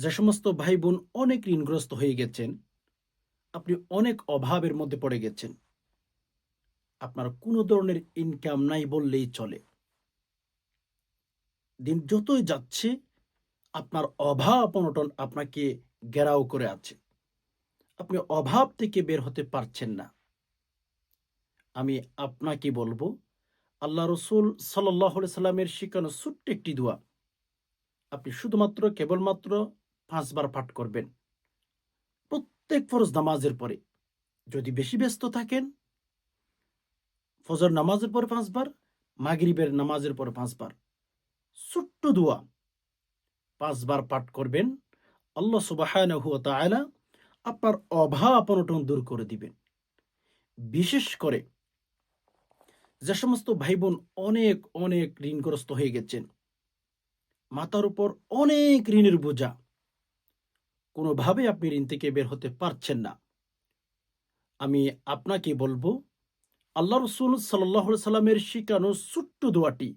যে সমস্ত ভাই বোন অনেক ঋণগ্রস্ত হয়ে গেছেন, আপনি অনেক অভাবের মধ্যে পড়ে গেছেন। আপনার কোনো ধরনের ইনকাম নাই বললেই চলে। দিন যতই যাচ্ছে, আপনার অভাব অনটন আপনাকে ঘেরাও করে আছে। আপনি অভাব থেকে বের হতে পারছেন না। আমি আপনাকে বলব, আল্লাহ রসুল সাল্লাহ সাল্লামের শিখানো ছোট্ট একটি দোয়া। আপনি শুধুমাত্র কেবলমাত্র পাঁচবার পাঠ করবেন। প্রত্যেক ফরজ নামাজের পরে। যদি বেশি ব্যস্ত থাকেন, ফজর নামাজের পরে পাঁচবার, মাগরিবের নামাজের পরে পাঁচবার। ছোট্ট দোয়া। পাঁচবার পাঠ করবেন, আল্লাহ সুবাহ আপনার অভাব অনটন দূর করে দিবেন। বিশেষ করে যে সমস্ত ভাই বোন অনেক অনেক ঋণগ্রস্ত হয়ে গেছেন মাথার উপর অনেক ঋণের বোঝা। কোনোভাবে আপনি ঋণ থেকে বের হতে পারছেন না। আমি আপনাকে বলব, আল্লাহ রসুল সাল্লাহ সাল্লামের শিখানো ছোট্ট দোয়াটি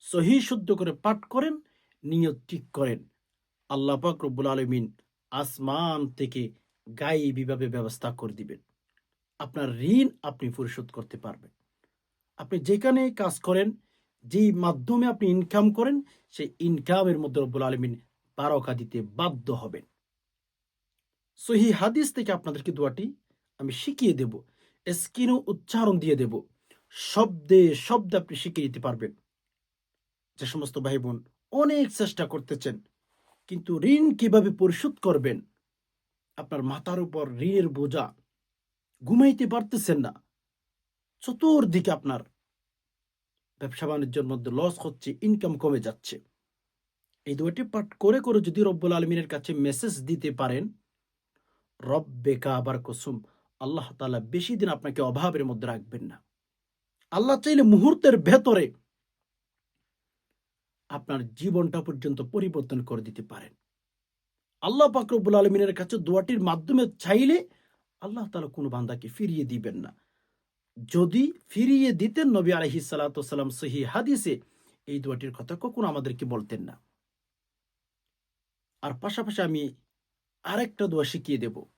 সহি শুদ্ধ করে পাঠ করেন, নিয়ত ঠিক করেন। আল্লাহ পাক রব্বুল আলমিন আসমান থেকে গায়েবীভাবে ব্যবস্থা করে দিবেন। আপনার ঋণ আপনি পরিশোধ করতে পারবেন। আপনি যেখানে কাজ করেন, যেই মাধ্যমে আপনি ইনকাম করেন, সেই ইনকামের মধ্যে রব্বুল আলমিন বারকা দিতে বাধ্য হবেন। সহি হাদিস থেকে আপনাদেরকে দোয়াটি আমি শিখিয়ে দেব। স্ক্রিনও উচ্চারণ দিয়ে দেব। শব্দে শব্দে আপনি শিখিয়ে দিতে পারবেন। যে সমস্ত ভাই বোন অনেক চেষ্টা করতেছেন, কিন্তু ঋণ কীভাবে পরিশোধ করবেন? আপনার মাথার উপর ঋণের বোঝা ঘুমাইতে পারতেছেন না। চতুর্দিকে আপনার ব্যবসা বাণিজ্যের মধ্যে লস হচ্ছে ইনকাম কমে যাচ্ছে। এই দুইটি পাঠ করে করে যদি রব্বুল আলমিনের কাছে মেসেজ দিতে পারেন রব্বে কাবার কুসুম। আল্লাহ তালা বেশি দিন আপনাকে অভাবের মধ্যে রাখবেন না। আল্লাহ চাইলে মুহূর্তের ভেতরে আপনার জীবনটা পর্যন্ত পরিবর্তন করে দিতে পারেন। আল্লাহ পাকরবুল আলমিনের কাছে দোয়াটির মাধ্যমে চাইলে আল্লাহ তালা কোনো বান্দাকে ফিরিয়ে দিবেন না। যদি ফিরিয়ে দিতেন নবী আলহি সালাতাম সহি হাদিসে, এই দোয়াটির কথা কখনো আমাদেরকে বলতেন না। আর পাশাপাশি আমি আরেকটা দোয়া শিখিয়ে দেব।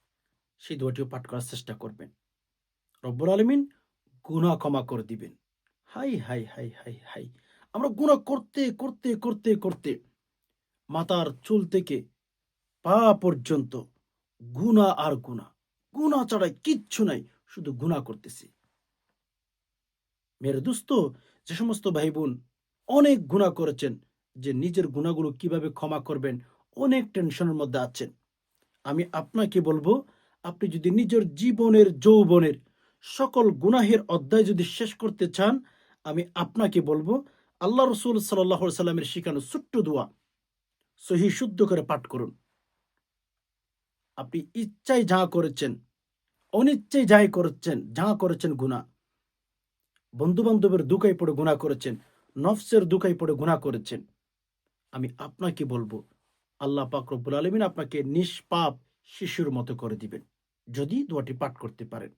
সেই দোয়াটিও পাঠ করার চেষ্টা করবেন। রব্বুল আলমিন গুণা ক্ষমা করে দিবেন। হাই হাই হাই হাই হাই। আমরা গুণা করতে করতে করতে করতে মাতার চুল থেকে পা পর্যন্ত গুণা আর গুণা গুণা ছাড়া কিচ্ছু নাই, শুধু গুণা করতেছি। মেরে দোস্ত, যে সমস্ত ভাই বোন অনেক গুণা করেছেন, যে নিজের গুণাগুলো কীভাবে ক্ষমা করবেন, অনেক টেনশনের মধ্যে আছেন। আমি আপনাকে বলব আপনি যদি নিজের জীবনের যৌবনের সকল গুনাহের অধ্যায় যদি শেষ করতে চান, আমি আপনাকে বলব, আল্লাহ রসুল সাল্লামের শিখানো ছোট্ট দোয়া সহি শুদ্ধ করে পাঠ করুন। আপনি ইচ্ছায় যা করেছেন, অনিচ্ছায় যাই করেছেন, যা করেছেন গুণা বন্ধু বান্ধবের দুকাই পড়ে গুণা করেছেন, নফসের দুকাই পড়ে গুণা করেছেন। আমি আপনাকে বলব, আল্লাহ পাক রব্বুল আলমিন আপনাকে নিষ্পাপ শিশুর মতো করে দিবেন। যদি দোয়াটি পাঠ করতে পারেন।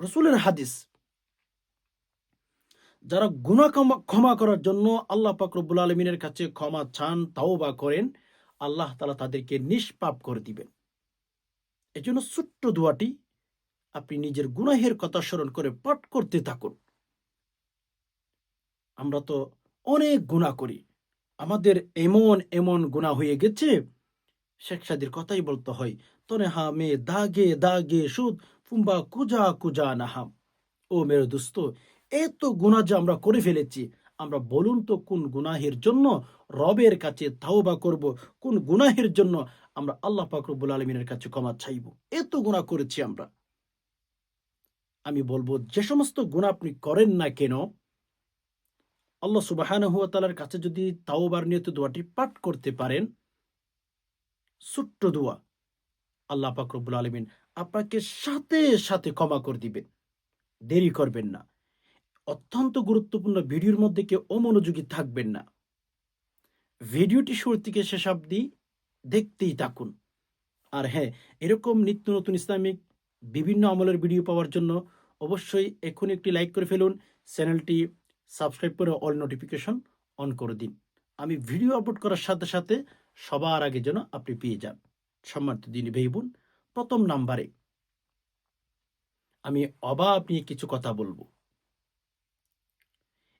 রসুলের হাদিস, যারা গুণা ক্ষমা করার জন্য আল্লাহ পাক রব্বুল আলমিনের কাছে ক্ষমা চান তাও বা করেন, আল্লাহ তালা তাদেরকে নিষ্পাপ করে দিবেন। এই জন্য ছোট্ট দোয়াটি আপনি নিজের গুনাহের কথা স্মরণ করে পাঠ করতে থাকুন। আমরা তো অনেক গুণা করি। আমাদের এমন এমন গুণা হয়ে গেছে শেখ সাদির কথাই বলতে হয়, তনে হা মে দাগে দাগে সুদ, ফুম্বা কুজা কুজা নাহাম। ও মেরে দোস্ত, এত গুণা যে আমরা করে ফেলেছি, আমরা বলুন তো কোন গুনাহের জন্য রবের কাছে তাওবা করব, কোন গুনাহের জন্য আমরা আল্লাহ পাকরবুল আলমিনের কাছে ক্ষমা চাইব? এত গুণা করেছি আমরা। আমি বলব, যে সমস্ত গুণা আপনি করেন না কেন, আল্লাহ সুবাহান হুয়া তালার কাছে যদি তাওবার নিয়ত দোয়াটি পাঠ করতে পারেন ছোট্ট দোয়া। আল্লাহ পাকরবুল আলমিন আপনাকে সাথে সাথে ক্ষমা করে দিবেন। দেরি করবেন না। অত্যন্ত গুরুত্বপূর্ণ ভিডিওর মধ্যে কেউ অমনোযোগী থাকবেন না। ভিডিওটি শুরু থেকে শেষ অব্দি দেখতেই থাকুন। আর হ্যাঁ এরকম নিত্য নতুন ইসলামিক বিভিন্ন আমলের ভিডিও পাওয়ার জন্য অবশ্যই এখন একটি লাইক করে ফেলুন, চ্যানেলটি সাবস্ক্রাইব করে অল নোটিফিকেশন অন করে দিন। আমি ভিডিও আপলোড করার সাথে সাথে সবার আগে যেন আপনি পেয়ে যান। সম্মানিত দিনী ভাই বোন, প্রথম নাম্বারে আমি অভাব নিয়ে কিছু কথা বলব।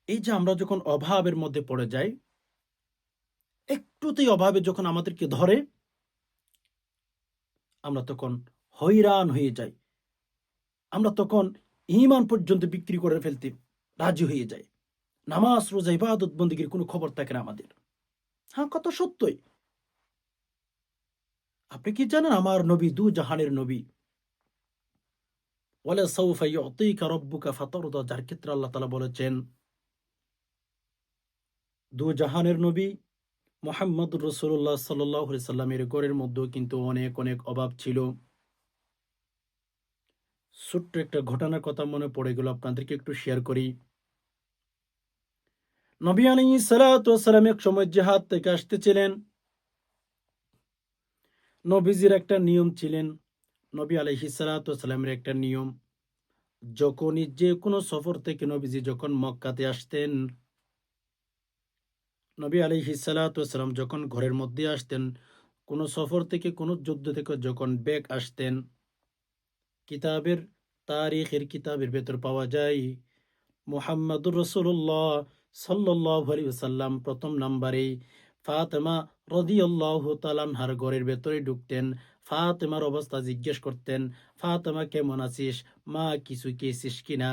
এই যে আমরা যখন অভাবের মধ্যে পড়ে যাই, একটুতেই অভাবে যখন আমাদেরকে ধরে, আমরা তখন হইরান হয়ে যাই। আমরা তখন ইমান পর্যন্ত বিক্রি করে ফেলতে রাজি হয়ে যাই। নামাজ, রোজা, ইবাদত, বন্দীগীর কোনো খবর থাকে না আমাদের। হ্যাঁ কত সত্যই। আপনি কি জানেন আমার নবী দু জাহানের নবী? ওয়ালা সাউফা ইউতিকা রাব্বুকা ফাতারদা, যার ক্ষেত্রে আল্লাহ তালা বলেছেন, দু জাহানের নবী মোহাম্মদ রসুল্লাহ সাল্লাহ সাল্লামের ঘরের মধ্যেও কিন্তু অনেক অনেক অভাব ছিল। ছোট্ট একটা ঘটনার কথা মনে পড়ে গেল, আপনাদেরকে একটু শেয়ার করি। নবী আলী সালাম এক সময় জেহাদ থেকে আসতেছিলেন। নবীজির একটা নিয়ম ছিলেন, নবী আলহি সালাতামের একটা নিয়ম যখনই যে কোনো সফর থেকে নবীজি যখন মক্কাতে আসতেন, নবী আলী সালাতাম যখন ঘরের মধ্যে আসতেন, কোনো সফর থেকে কোনো যুদ্ধ থেকে যখন ব্যাগ আসতেন, কিতাবের তারিখের কিতাবের ভেতর পাওয়া যায়, মোহাম্মদুর রসুল্লাহ সাল্লাহ সাল্লাম প্রথম নাম্বারে ফাতেমা রদিয়াল্লাহ তালানহার ঘরের ভেতরে ঢুকতেন। ফাতেমার অবস্থা জিজ্ঞেস করতেন, ফাতেমা, কেমন আছিস? মা, কিছু খেয়েছিস কিনা?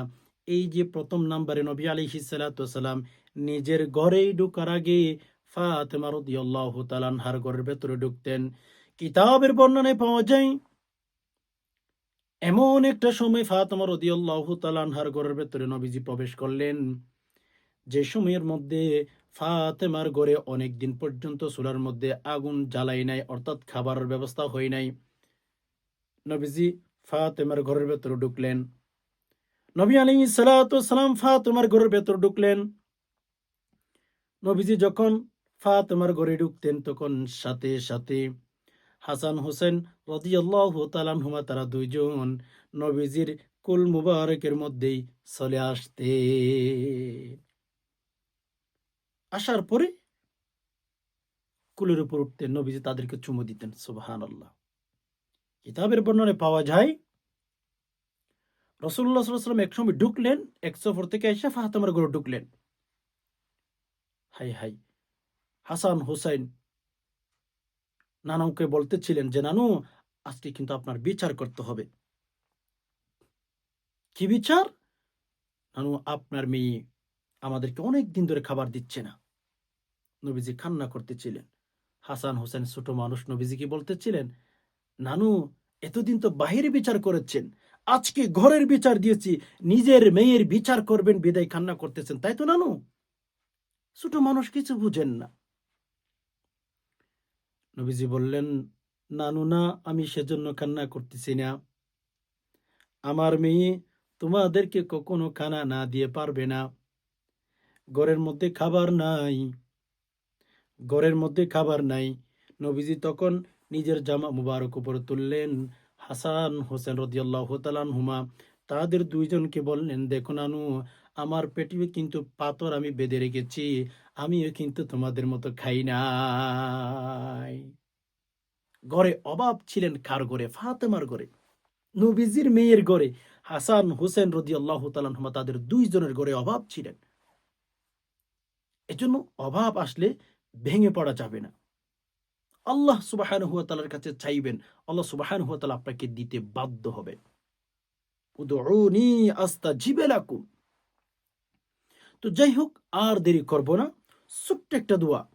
এই যে প্রথম নাম্বারে নবী আলী সালাম নিজের ঘরেই ঢুকার আগে ফাতেমা রদিয়াল্লাহ তালানহার ঘরের ভেতরে ঢুকতেন। কিতাবের বর্ণনায় পাওয়া যায়, এমন একটা সময় ফাতেমা রদিয়াল্লাহ তালানহার ঘরের ভেতরে নবীজি প্রবেশ করলেন। যে সময়ের মধ্যে ফাতেমার ঘরে অনেক দিন পর্যন্ত চুলার মধ্যে আগুন জ্বালাই নাই, অর্থাৎ খাবারের ব্যবস্থা হয় নাই। নবীজি ফাতেমার ঘরের ভেতরে ঢুকলেন। নবী আলী সালাম ফাতেমার ঘরের ভেতর ঢুকলেন। নবীজি যখন ফাতেমার ঘরে ঢুকতেন, তখন সাথে সাথে হাসান হোসেন রদিয়াল্লাহ তালানহুমা তারা দুইজন নবীজির কুল মুবারকের মধ্যেই চলে আসতে আসার পরে কুলের উপর উঠতেন নবীজি তাদেরকে চুমু দিতেন সুবাহান আল্লাহ কিতাবের বর্ণনে পাওয়া যায় রসুল্লাহ সাল্লাম একসময় ঢুকলেন, এক সফর থেকে এসে ফাহাতামার ঘরে ঢুকলেন। হাই হাই হাসান হুসাইন নানুকে বলতেছিলেন যে, নানু, আজকে কিন্তু আপনার বিচার করতে হবে। কি বিচার? নানু, আপনার মেয়ে আমাদেরকে অনেক দিন ধরে খাবার দিচ্ছে না। নবীজি কান্না করতেছিলেন। হাসান হোসেন ছোট মানুষ নবীজি কি বলতেছিলেন, নানু, এতদিন তো বাহিরে বিচার করেছেন। আজকে ঘরের বিচার দিয়েছি। নিজের মেয়ের বিচার করবেন, বিদায় কান্না করতেছেন। তাই তো, নানু? ছোট মানুষ কিছু বুঝেন না। নবীজি বললেন, নানু না, আমি সেজন্য কান্না করতেছি না। আমার মেয়ে তোমাদেরকে কখনো খানা না দিয়ে পারবে না। ঘরের মধ্যে খাবার নাই। ঘরের মধ্যে খাবার নাই। নবীজি তখন নিজের জামা মুবারক উপরে তুললেন। হাসান হোসেন রদিয়াল্লাহ হুমা তাদের দুইজনকে বললেন, দেখো নানু, আমার পেটে কিন্তু পাথর আমি বেঁধে রেখেছি, আমিও কিন্তু তোমাদের মতো খাই নাই। ঘরে অভাব ছিলেন কার ঘরে? ফাতেমার ঘরে। নবীজির মেয়ের ঘরে। হাসান হোসেন রদি আল্লাহ তালানহমা তাদের দুইজনের ঘরে অভাব ছিলেন। এজন্য অভাব আসলে ভেঙে পড়া যাবে না। আল্লাহ সুবাহান হুয়া তালার কাছে চাইবেন, আল্লাহ সুবাহান হুয়া তালা আপনাকে দিতে বাধ্য উদউনি আস্তা জিবেলাকুম তো যাই হোক, আর দেরি করব না। ছোট্ট একটা দোয়া।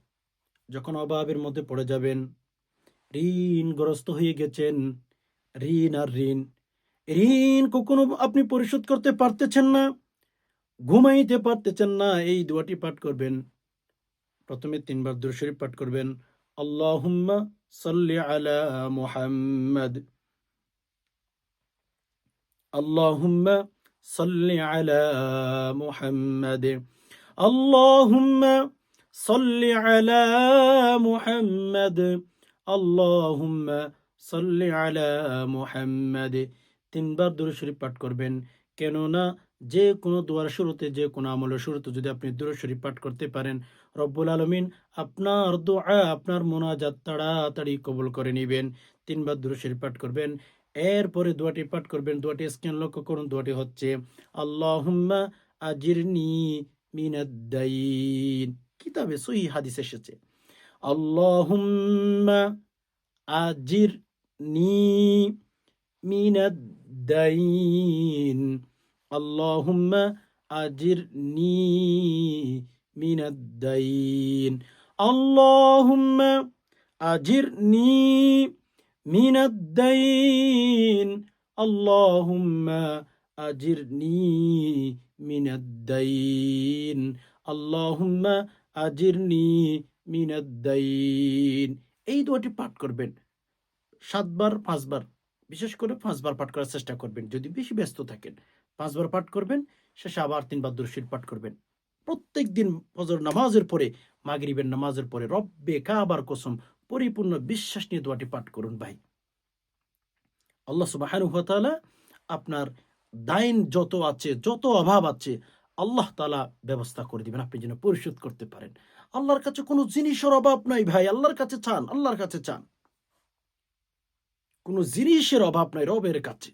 যখন অভাবের মধ্যে পড়ে যাবেন, ঋণগ্রস্ত হয়ে গেছেন, ঋণ আর ঋণ ঋণ কখনো আপনি পরিশোধ করতে পারতেছেন না, ঘুমাইতে পারতেছেন না, এই দোয়াটি পাঠ করবেন। প্রথমে তিনবার দুরশরীফ পাঠ করবেন, আল্লাহুম্মা সাল্লি আলা মুহাম্মদ। আল্লাহুম্মা সাল্লি আলা মুহাম্মদ। আল্লাহুম্মা সাল্লি আলা মুহাম্মদ। আল্লাহুম্মা সাল্লি আলা মুহাম্মদ। তিনবার দুরূদ শরীফ পাঠ করবেন, কেননা যে কোনো দোয়ার শুরুতে, যে কোনো আমলের শুরুতে যদি আপনি দূর শরীফ পাঠ করতে পারেন, রব্বুল আলমিন আপনার দোয়া, আপনার মোনাজাত তাড়াতাড়ি কবল করে নেবেন। তিনবার দূর শরীফ পাঠ করবেন। এরপরে দোয়াটি পাঠ করবেন। দোয়াটি স্ক্যান লক্ষ্য করুন। দোয়াটি হচ্ছে, আল্লাহুম্মা আজিরনি মিনাদ্দাইন কিতাবে সহি হাদিস এসেছে। আল্লাহুম্মা আজিরনি মিনাদ্দাইন আল্লাহুম্মা আজিরনি মিনাদ্দাইন আল্লাহুম্মা আজিরনি মিনাদ্দাইন আল্লাহুম্মা আজিরনি মিনাদ্দাইন আল্লাহুম্মা আজিরনি মিনাদ্দাইন এই দোয়াটি পাঠ করবেন। সাতবার, পাঁচবার, বিশেষ করে পাঁচবার পাঠ করার চেষ্টা করবেন। যদি বেশি ব্যস্ত থাকেন। পাঁচবার পাঠ করবেন, শেষে আবার তিনবার দুরশির পাঠ করবেন। প্রত্যেক দিন ফজর নামাজের পরে, মাগরিবের নামাজের পরে রব্বে কাবার কসম পরিপূর্ণ বিশ্বাস নিয়ে দোয়াটি পাঠ করুন ভাই। আল্লাহ সুবাহানুহ তাআলা আপনার দাইন যত আছে, যত অভাব আছে, আল্লাহ তালা ব্যবস্থা করে দিবেন, আপনি যেন পরিশোধ করতে পারেন। আল্লাহর কাছে কোনো জিনিসের অভাব নাই ভাই, আল্লাহর কাছে চান, আল্লাহর কাছে চান। কোনো জিনিসের অভাব নাই রবের কাছে।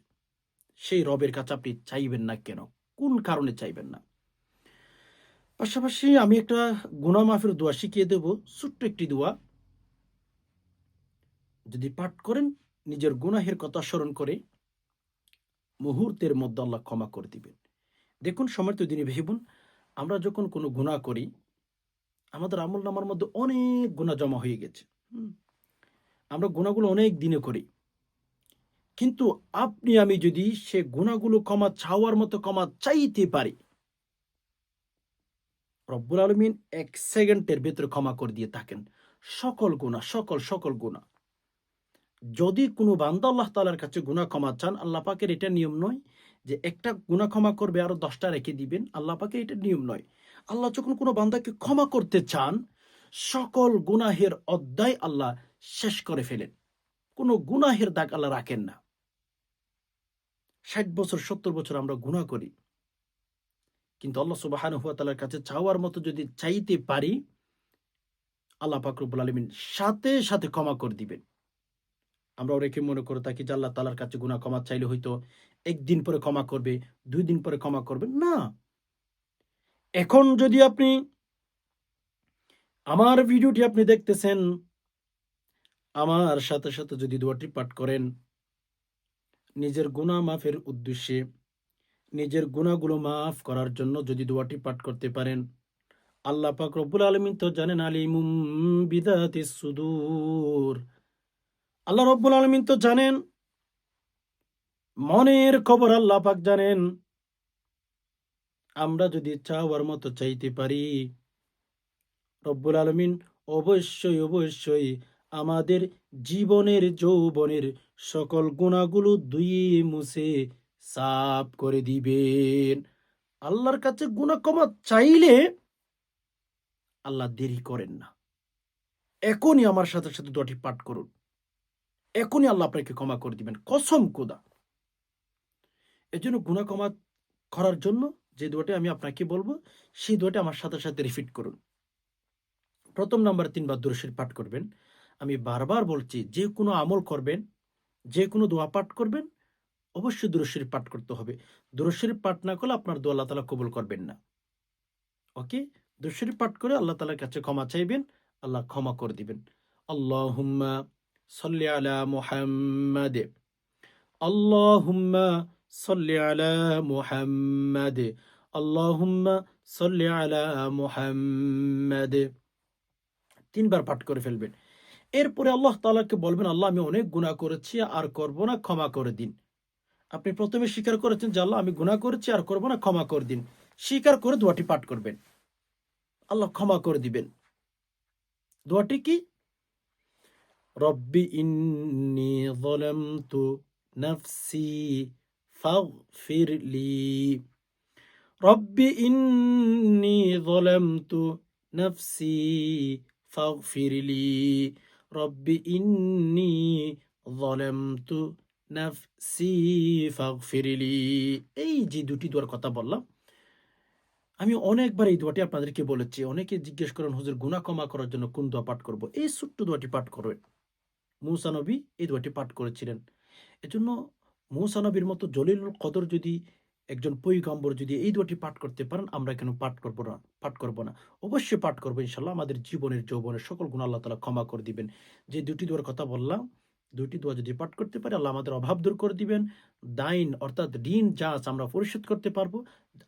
সেই রবের কাছে আপনি চাইবেন না কেন? কোন কারণে চাইবেন না? পাশাপাশি আমি একটা গুনা মাফের দোয়া শিখিয়ে দেব, ছোট্ট একটি দোয়া। যদি পাঠ করেন, নিজের গুনাহের কথা স্মরণ করে মুহূর্তের মধ্যে আল্লাহ ক্ষমা করে দিবেন। দেখুন, সময় তো দিনই ভেবুন আমরা যখন কোনো গুণা করি, আমাদের আমল নামার মধ্যে অনেক গুণা জমা হয়ে গেছে। আমরা গুণাগুলো অনেক দিনে করি। কিন্তু আপনি, আমি যদি সে গুণাগুলো ক্ষমা চাওয়ার মতো ক্ষমা চাইতে পারি, রব্বুল আলমিন এক সেকেন্ডের ভেতরে ক্ষমা করে দিয়ে থাকেন। সকল গুণা, সকল সকল গুণা। যদি কোনো বান্দা আল্লাহ তালার কাছে গুণা ক্ষমা চান, আল্লাহ পাকের এটা নিয়ম নয় যে একটা গুণা ক্ষমা করবে, আরও দশটা রেখে দিবেন। আল্লাহ পাকের এটা নিয়ম নয়। আল্লাহ যখন কোনো বান্দাকে ক্ষমা করতে চান, সকল গুনাহের অধ্যায় আল্লাহ শেষ করে ফেলেন। কোনো গুনাহের দাগ আল্লাহ রাখেন না। ষাট বছর, সত্তর বছর আমরা গুণা করি। কিন্তু আল্লাহ সুবাহান হুয়া তালার কাছে চাওয়ার মতো যদি চাইতে পারি, আল্লাহ পাকরুবুল আলমিন সাথে সাথে ক্ষমা করে দিবেন। আমরা অনেকে মনে করে থাকি যে আল্লাহ তালার কাছে গুণা ক্ষমা চাইলে হয়তো একদিন পরে ক্ষমা করবে, দুই দিন পরে ক্ষমা করবে। না। এখন যদি আপনি আমার ভিডিওটি আপনি দেখতেছেন, আমার সাথে সাথে যদি দোয়াটি পাঠ করেন নিজের গুণা মাফের উদ্দেশ্যে নিজের গুণাগুলো মাফ করার জন্য যদি দোয়াটি পাঠ করতে পারেন। আল্লাহ পাক রব্বুল আলমিন তো জানেন, আলিমুম বিদাতি সুদূর। আল্লাহ রব্বুল আলমিন তো জানেন, মনের খবর আল্লাহ পাক জানেন। আমরা যদি চাওয়ার মতো চাইতে পারি, রব্বুল আলমিন অবশ্যই অবশ্যই আমাদের জীবনের যৌবনের সকল গুণাগুলো ধুয়ে মুছে সাফ করে দিবেন। আল্লাহর কাছে গুণা ক্ষমা চাইলে আল্লাহ দেরি করেন না। এখনই আমার সাথে সাথে দোয়াটি পাঠ করুন। এখনই আল্লাহ আপনাকে ক্ষমা করে দিবেন। কসম কোদা এর জন্য গুণা ক্ষমা করার জন্য যে দোয়াটি আমি আপনাকে বলব, সেই দোয়াটি আমার সাথে সাথে রিপিট করুন। প্রথম নাম্বার তিনবার দুরশির পাঠ করবেন। আমি বারবার বলছি, যে কোনো আমল করবেন, যে কোনো দোয়া পাঠ করবেন, অবশ্যই দুরশির পাঠ করতে হবে। দুরশির পাঠ না করলে আপনার দোয়া আল্লাহ তালা কবুল করবেন না। ওকে? দুরশির পাঠ করে আল্লাহ তালার কাছে ক্ষমা চাইবেন, আল্লাহ ক্ষমা করে দিবেন। আল্লাহুম্মা সাল্লি আলা মুহাম্মাদ। আল্লাহুম্মা সাল্লি আলা মুহাম্মাদ। আল্লাহুম্মা সাল্লি আলা মুহাম্মাদ। তিনবার পাঠ করে ফেলবেন। এরপরে আল্লাহ তালাকে বলবেন, আল্লাহ, আমি অনেক গুনাহ করেছি, আর করব না, ক্ষমা করে দিন। আপনি প্রথমে স্বীকার করেছেন যে, আল্লাহ, আমি গুনাহ করেছি, আর করব না, ক্ষমা করে দিন। স্বীকার করে দোয়াটি পাঠ করবেন। আল্লাহ ক্ষমা করে দিবেন। দোয়াটি কি? রব্বি ইন্নি যালামতু নাফসি ফাগফির লি। রব্বি ইন্নি যালামতু নাফসি ফাগফির লি। রব্বি ইন্নি যালামতু নাফসি ফাগফিরলি এই যে দুটি দোয়ার কথা বললাম, আমি অনেকবার এই দোয়াটি আপনাদেরকে বলেছি, অনেকে জিজ্ঞেস করেন, হুজুর, গুনাহ ক্ষমা করার জন্য কোন দোয়া পাঠ করব? এই ছোট্ট দোয়াটি পাঠ করবেন। মূসা নবী এই দোয়াটি পাঠ করেছিলেন। এজন্য মূসা নবীর মতো জলিলুল কদর যদি একজন পৈগম্বর যদি এই দুটি পাঠ করতে পারেন, আমরা কেন পাঠ করব না? পাঠ করব না। অবশ্যই পাঠ করব ইনশাল্লাহ। আমাদের জীবনের, যৌবনের সকল গুণ আল্লাহ তালা ক্ষমা করে দিবেন। যে দুটি দোয়ার কথা বললাম দুটি দোয়া যদি পাঠ করতে পারি, আল্লাহ আমাদের অভাব দূর করে দিবেন। দাইন অর্থাৎ ঋণ যা আছে আমরা পরিশোধ করতে পারব।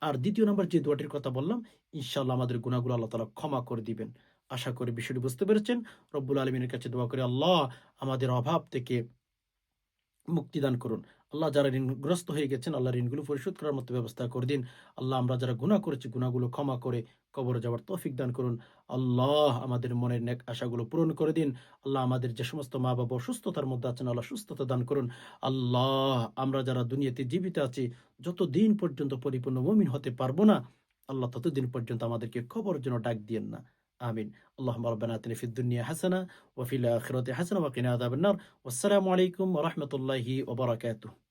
আর দ্বিতীয় নম্বর যে দোয়াটির কথা বললাম, ইনশাল্লাহ আমাদের গুণাগুলো আল্লাহ তালা ক্ষমা করে দিবেন। আশা করি বিষয়টি বুঝতে পেরেছেন। রব্বুল আলমিনের কাছে দোয়া করে, আল্লাহ আমাদের অভাব থেকে মুক্তিদান করুন। আল্লাহ যারা ঋণগ্রস্ত হয়ে গেছেন, আল্লাহ ঋণগুলো পরিশোধ করার মতো ব্যবস্থা করে দিন। আল্লাহ, আমরা যারা গুণা করেছি গুণাগুলো ক্ষমা করে কবরে যাওয়ার তৌফিক দান করুন। আল্লাহ আমাদের মনের নেক আশাগুলো পূরণ করে দিন। আল্লাহ আমাদের যে সমস্ত মা বাবা অসুস্থতার মধ্যে আছেন, আল্লাহ সুস্থতা দান করুন। আল্লাহ, আমরা যারা দুনিয়াতে জীবিত আছি যত দিন পর্যন্ত পরিপূর্ণ মমিন হতে পারব না, আল্লাহ ততদিন পর্যন্ত আমাদেরকে খবর যেন ডাক দিয়েন না। آمين. اللهم ربنا آتنا في الدنيا حسنة وفي الآخرة حسنة وقنا عذاب النار. والسلام عليكم ورحمة الله وبركاته.